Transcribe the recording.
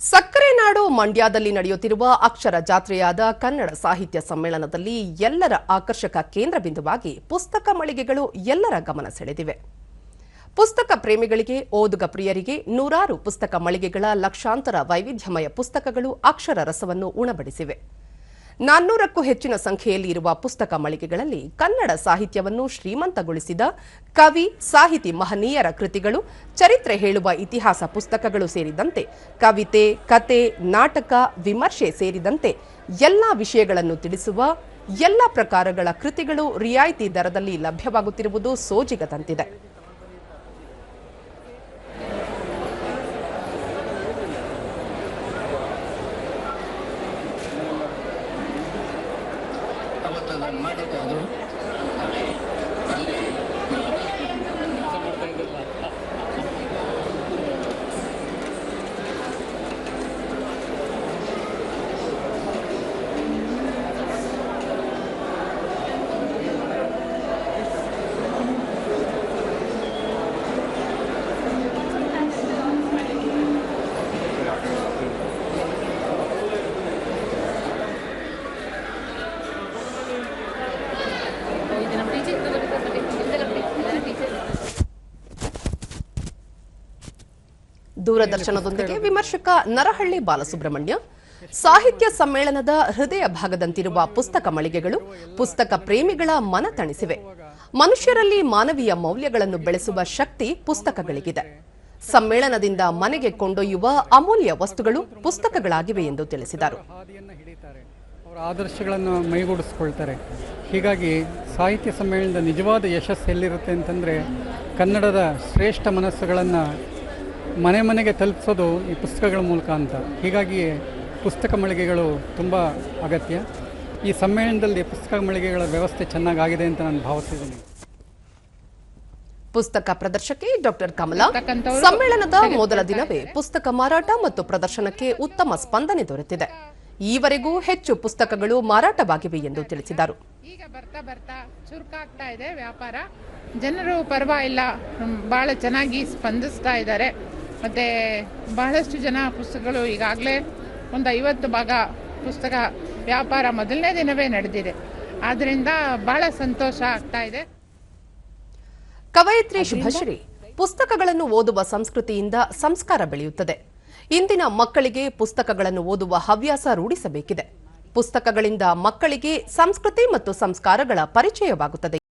ಸಕ್ಕರೆ ನಾಡು ಮಂಡ್ಯದಲ್ಲಿ ನಡೆಯುತ್ತಿರುವ ಅಕ್ಷರ ಜಾತ್ರೆಯಾದ ಕನ್ನಡ ಸಾಹಿತ್ಯ ಸಮ್ಮೇಳನದಲ್ಲಿ ಎಲ್ಲರ ಆಕರ್ಷಕ ಕೇಂದ್ರ ಬಿಂದುವಾಗಿ ಪುಸ್ತಕ ಮಳಿಗೆಗಳು ಎಲ್ಲರ ಗಮನ ಸೆಳೆದಿವೆ. ಪುಸ್ತಕ ಪ್ರೇಮಿಗಳಿಗೆ, ಓದುಗ ಪ್ರಿಯರಿಗೆ ನೂರಾರು ಪುಸ್ತಕ ಮಳಿಗೆಗಳ ಲಕ್ಷಾಂತರ ವೈವಿಧ್ಯಮಯ ಪುಸ್ತಕಗಳು ಅಕ್ಷರ ರಸವನ್ನು ಉಣಬಡಿಸಿವೆ. ನಾನ್ನೂರಕ್ಕೂ ಹೆಚ್ಚಿನ ಸಂಖ್ಯೆಯಲ್ಲಿ ಇರುವ ಪುಸ್ತಕ ಮಳಿಗೆಗಳಲ್ಲಿ ಕನ್ನಡ ಸಾಹಿತ್ಯವನ್ನು ಶ್ರೀಮಂತಗೊಳಿಸಿದ ಕವಿ, ಸಾಹಿತಿ ಮಹನೀಯರ ಕೃತಿಗಳು, ಚರಿತ್ರೆ ಹೇಳುವ ಇತಿಹಾಸ ಪುಸ್ತಕಗಳು ಸೇರಿದಂತೆ, ಕವಿತೆ, ಕತೆ, ನಾಟಕ, ವಿಮರ್ಶೆ ಸೇರಿದಂತೆ ಎಲ್ಲ ವಿಷಯಗಳನ್ನು ತಿಳಿಸುವ ಎಲ್ಲ ಪ್ರಕಾರಗಳ ಕೃತಿಗಳು ರಿಯಾಯಿತಿ ದರದಲ್ಲಿ ಲಭ್ಯವಾಗುತ್ತಿರುವುದು ಸೋಜಿಗ ತಂತಿದೆ ಇದು ದೂರದರ್ಶನದೊಂದಿಗೆ ವಿಮರ್ಶಕ ನರಹಳ್ಳಿ ಬಾಲಸುಬ್ರಹ್ಮಣ್ಯ. ಸಾಹಿತ್ಯ ಸಮ್ಮೇಳನದ ಹೃದಯ ಭಾಗದಂತಿರುವ ಪುಸ್ತಕ ಮಳಿಗೆಗಳು ಪುಸ್ತಕ ಪ್ರೇಮಿಗಳ ಮನ ತಣಿಸಿವೆ. ಮನುಷ್ಯರಲ್ಲಿ ಮಾನವೀಯ ಮೌಲ್ಯಗಳನ್ನು ಬೆಳೆಸುವ ಶಕ್ತಿ ಪುಸ್ತಕಗಳಿಗಿದೆ. ಸಮ್ಮೇಳನದಿಂದ ಮನೆಗೆ ಕೊಂಡೊಯ್ಯುವ ಅಮೂಲ್ಯ ವಸ್ತುಗಳು ಪುಸ್ತಕಗಳಾಗಿವೆ ಎಂದು ತಿಳಿಸಿದರು. ಹಾದಿಯನ್ನು ಹಿಡಿತಾರೆ. ಅವರ ಆದರ್ಶಗಳನ್ನು ಮೈಗೂಡಿಸ್ಕೊಳ್ತಾರೆ. ಹೀಗಾಗಿ ಸಾಹಿತ್ಯ ಸಮ್ಮೇಳನದ ನಿಜವಾದ ಯಶಸ್ಸು ಎಲ್ಲಿರುತ್ತೆ ಅಂತಂದರೆ ಕನ್ನಡದ ಶ್ರೇಷ್ಠ ಮನಸ್ಸುಗಳನ್ನು ಮನೆ ಮನೆಗೆ ತಲುಪಿಸೋದು ಈ ಪುಸ್ತಕಗಳ ಮೂಲಕ ಅಂತ. ಹೀಗಾಗಿ ಪುಸ್ತಕ ಮಳಿಗೆಗಳು ತುಂಬ ಅಗತ್ಯ. ಈ ಸಮ್ಮೇಳನದಲ್ಲಿ ಪುಸ್ತಕ ಮಳಿಗೆಗಳ ವ್ಯವಸ್ಥೆ ಚೆನ್ನಾಗಾಗಿದೆ ಅಂತ ನಾನು ಭಾವಿಸಿದ್ದೀನಿ ಪುಸ್ತಕ ಪ್ರದರ್ಶಕಿ ಡಾಕ್ಟರ್ ಕಮಲಾ ಸಮ್ಮೇಳನದ ಮೊದಲ ದಿನವೇ ಪುಸ್ತಕ ಮಾರಾಟ ಮತ್ತು ಪ್ರದರ್ಶನಕ್ಕೆ ಉತ್ತಮ ಸ್ಪಂದನೆ ದೊರೆತಿದೆ. ಈವರೆಗೂ ಹೆಚ್ಚು ಪುಸ್ತಕಗಳು ಮಾರಾಟವಾಗಿವೆ ಎಂದು ತಿಳಿಸಿದರು. ಈಗ ಬರ್ತಾ ಬರ್ತಾ ಚುರುಕಾಗ್ತಾ ಇದೆ ವ್ಯಾಪಾರ. ಜನರು ಪರವಾಗಿಲ್ಲ. ಬಹಳ ಚೆನ್ನಾಗಿ ಸ್ಪಂದಿಸ್ತಾ ಇದ್ದಾರೆ. ಮತ್ತು ಬಹಳಷ್ಟು ಜನ ಪುಸ್ತಕಗಳು ಈಗಾಗಲೇ ಒಂದು ಐವತ್ತು ಭಾಗ ಪುಸ್ತಕ ವ್ಯಾಪಾರ ಮೊದಲನೇ ದಿನವೇ ನಡೆದಿದೆ. ಆದ್ದರಿಂದ ಬಹಳ ಸಂತೋಷ ಆಗ್ತಾ ಇದೆ. ಕವಯಿತ್ರಿ ಶುಭಶ್ರೀ. ಪುಸ್ತಕಗಳನ್ನು ಓದುವ ಸಂಸ್ಕೃತಿಯಿಂದ ಸಂಸ್ಕಾರ ಬೆಳೆಯುತ್ತದೆ. ಇಂದಿನ ಮಕ್ಕಳಿಗೆ ಪುಸ್ತಕಗಳನ್ನು ಓದುವ ಹವ್ಯಾಸ ರೂಢಿಸಬೇಕಿದೆ. ಪುಸ್ತಕಗಳಿಂದ ಮಕ್ಕಳಿಗೆ ಸಂಸ್ಕೃತಿ ಮತ್ತು ಸಂಸ್ಕಾರಗಳ ಪರಿಚಯವಾಗುತ್ತದೆ.